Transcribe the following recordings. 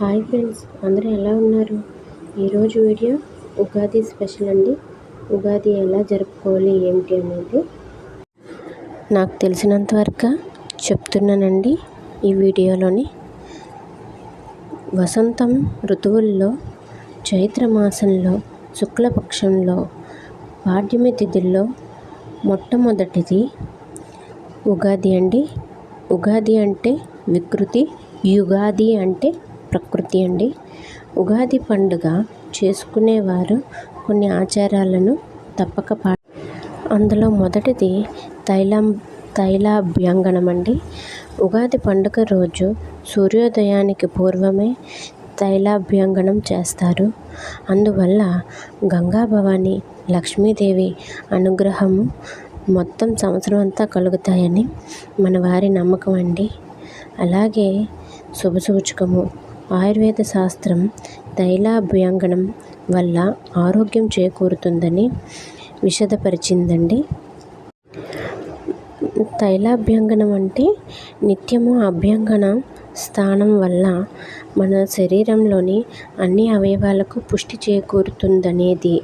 Hi friends అందరూ ఎలా ఉన్నారు? ఈరోజు వీడియో ఉగాది స్పెషల్ అండి. ఉగాది ఎలా జరుపుకోవాలి ఏమిటి అనేది నాకు తెలిసినంత వరకు చెప్తున్నానండి ఈ వీడియోలోని. వసంతం ఋతువుల్లో చైత్ర మాసంలో శుక్లపక్షంలో పాడ్యమి తిథుల్లో మొట్టమొదటిది ఉగాది అండి. ఉగాది అంటే వికృతి యుగాది అంటే ప్రకృతి అండి. ఉగాది పండుగ చేసుకునేవారు కొన్ని ఆచారాలను తప్పక పా అందులో మొదటిది తైలం తైలాభ్యంగనం అండి ఉగాది పండుగ రోజు సూర్యోదయానికి పూర్వమే తైలాభ్యంగనం చేస్తారు. అందువల్ల గంగా భవాని లక్ష్మీదేవి అనుగ్రహము మొత్తం సంవత్సరం అంతా కలుగుతాయని మన వారి నమ్మకం అండి అలాగే శుభసూచకము ఆయుర్వేద శాస్త్రం తైలాభ్యంగనం వల్ల ఆరోగ్యం చేకూరుతుందని విశదపరిచిందండి తైలాభ్యంగనం అంటే నిత్యము అభ్యంగన స్థానం వల్ల మన శరీరంలోని అన్ని అవయవాలకు పుష్టి చేకూరుతుందనేది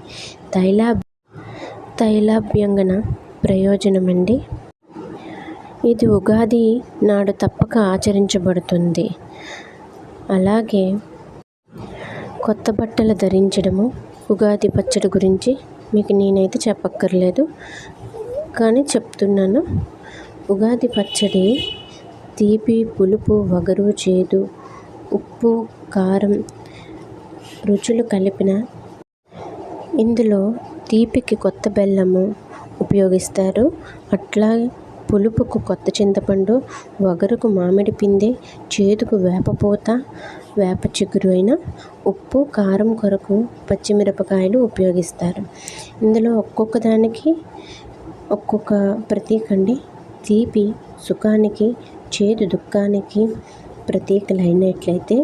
తైలా తైలాభ్యంగన ప్రయోజనమండి. ఇది ఉగాది నాడు తప్పక ఆచరించబడుతుంది. అలాగే కొత్త బట్టలు ధరించడము ఉగాది పచ్చడి గురించి మీకు నేనైతే చెప్పక్కర్లేదు. కానీ చెప్తున్నాను ఉగాది పచ్చడి తీపి పులుపు వగరు చేదు ఉప్పు కారం రుచులు కలిపిన ఇందులో తీపికి కొత్త బెల్లము ఉపయోగిస్తారు. అట్లా పులుపుకు కొత్త చింతపండు వగరుకు మామిడి పిందె చేదుకు వేపపూత వేప చిగురు అయిన ఉప్పు కారం కొరకు పచ్చిమిరపకాయలు ఉపయోగిస్తారు. ఇందులో ఒక్కొక్క దానికి ఒక్కొక్క ప్రతీక అండి. తీపి సుఖానికి చేదు దుఃఖానికి ప్రతీకలైనట్లయితే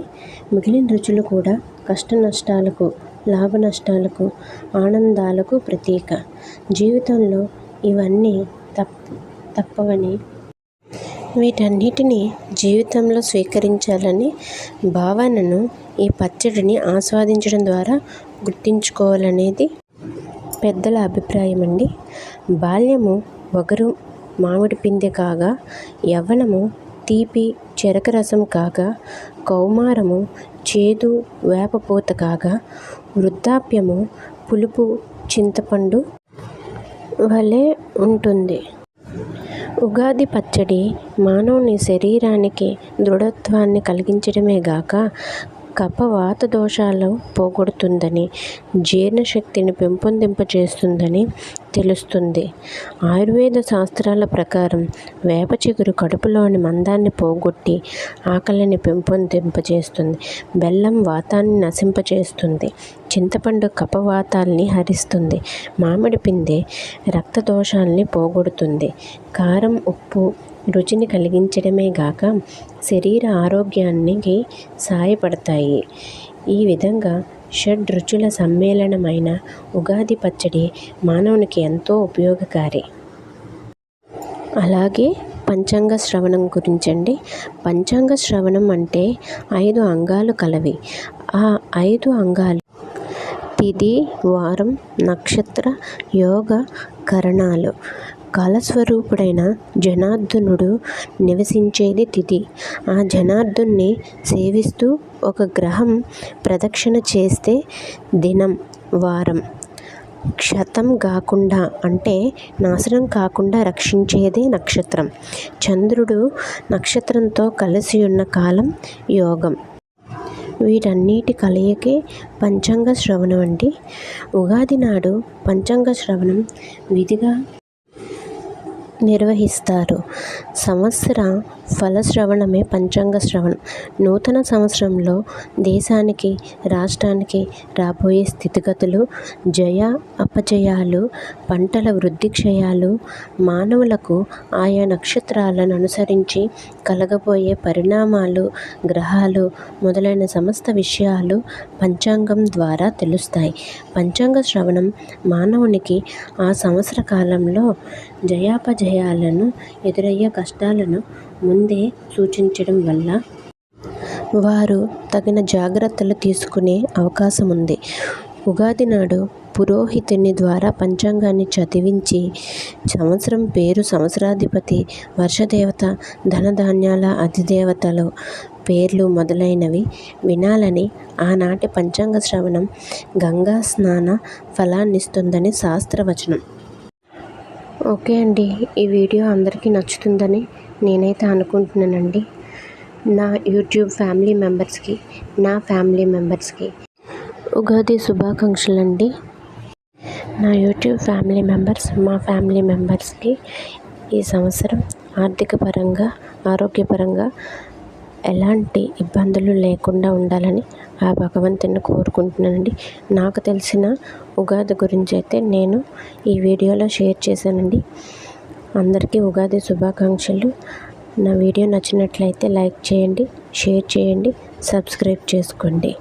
మిగిలిన రుచులు కూడా కష్ట నష్టాలకు లాభ నష్టాలకు ఆనందాలకు ప్రతీక. జీవితంలో ఇవన్నీ తప్పు తప్పవని. వీటన్నిటిని జీవితంలో స్వీకరించాలని భావనను ఈ పచ్చడిని ఆస్వాదించడం ద్వారా గుర్తించుకోవాలనేది పెద్దల అభిప్రాయం అండి బాల్యము ఒకరు మామిడి పిందె కాగా యవ్వనము తీపి చెరక రసం కాగా కౌమారము చేదు వేపపూత కాగా వృద్ధాప్యము పులుపు చింతపండు వలె ఉంటుంది. ఉగాది పచ్చడి మానవుని శరీరానికి దృఢత్వాన్ని కలిగించడమే గాక కపవాత దోషాలు పోగొడుతుందని జీర్ణశక్తిని పెంపొందింపజేస్తుందని తెలుస్తుంది. ఆయుర్వేద శాస్త్రాల ప్రకారం వేప చిగురు కడుపులోని మందాన్ని పోగొట్టి ఆకలిని పెంపొందింపజేస్తుంది. బెల్లం వాతాన్ని నశింపజేస్తుంది. చింతపండు కపవాతాల్ని హరిస్తుంది. మామిడి పిందె రక్త దోషాల్ని పోగొడుతుంది. కారం ఉప్పు రుచిని కలిగించడమే గాక శరీర ఆరోగ్యానికి సాయపడతాయి. ఈ విధంగా షడ్ రుచుల సమ్మేళనమైన ఉగాది పచ్చడి మానవునికి ఎంతో ఉపయోగకారి. అలాగే పంచాంగ శ్రవణం గురించండి. పంచాంగ శ్రవణం అంటే ఐదు అంగాలు కలవి. ఆ ఐదు అంగాలు తిథి వారం నక్షత్ర యోగ కరణాలు. కాలస్వరూపుడైన జనార్దనుడు నివసించేది తిథి. ఆ జనార్దున్ని సేవిస్తూ ఒక గ్రహం ప్రదక్షిణ చేస్తే దినం వారం. క్షతం కాకుండా అంటే నాశనం కాకుండా రక్షించేదే నక్షత్రం. చంద్రుడు నక్షత్రంతో కలిసి ఉన్న కాలం యోగం. వీటన్నిటి కలయికే పంచాంగ శ్రవణం అండి. ఉగాది నాడు పంచాంగ శ్రవణం విధిగా నిర్వహిస్తారు. సంవత్సర ఫలశ్రవణమే పంచాంగ శ్రవణం. నూతన సంవత్సరంలో దేశానికి రాష్ట్రానికి రాబోయే స్థితిగతులు జయ అపజయాలు పంటల వృద్ధి క్షయాలు మానవులకు ఆయా నక్షత్రాలను అనుసరించి కలగబోయే పరిణామాలు గ్రహాలు మొదలైన సమస్త విషయాలు పంచాంగం ద్వారా తెలుస్తాయి. పంచాంగ శ్రవణం మానవునికి ఆ సంవత్సర కాలంలో జయాపజయాలను ఎదురయ్యే కష్టాలను ముందే సూచించడం వల్ల వారు తగిన జాగ్రత్తలు తీసుకునే అవకాశం ఉంది. ఉగాది నాడు పురోహితుని ద్వారా పంచాంగాన్ని చదివించి సంవత్సరం పేరు సంవత్సరాధిపతి వర్షదేవత ధనధాన్యాల అధిదేవతలు పేర్లు మొదలైనవి వినాలని ఆనాటి పంచాంగ శ్రవణం గంగా స్నాన ఫలాన్నిస్తుందని శాస్త్రవచనం. ఓకే అండి. ఈ వీడియో అందరికీ నచ్చుతుందని నేనైతే అనుకుంటున్నానండి నా యూట్యూబ్ ఫ్యామిలీ మెంబర్స్కి నా ఫ్యామిలీ మెంబర్స్కి ఉగాది శుభాకాంక్షలు అండి నా యూట్యూబ్ ఫ్యామిలీ మెంబర్స్ మా ఫ్యామిలీ మెంబర్స్కి ఈ సంవత్సరం ఆర్థిక పరంగా ఆరోగ్యపరంగా ఎలాంటి ఇబ్బందులు లేకుండా ఉండాలని ఆ భగవంతుని కోరుకుంటున్నానండి. నాకు తెలిసిన ఉగాది గురించి అయితే నేను ఈ వీడియోలో షేర్ చేశానండి. అందరికీ ఉగాది శుభాకాంక్షలు. నా వీడియో నచ్చినట్లయితే లైక్ చేయండి షేర్ చేయండి సబ్స్క్రైబ్ చేసుకోండి.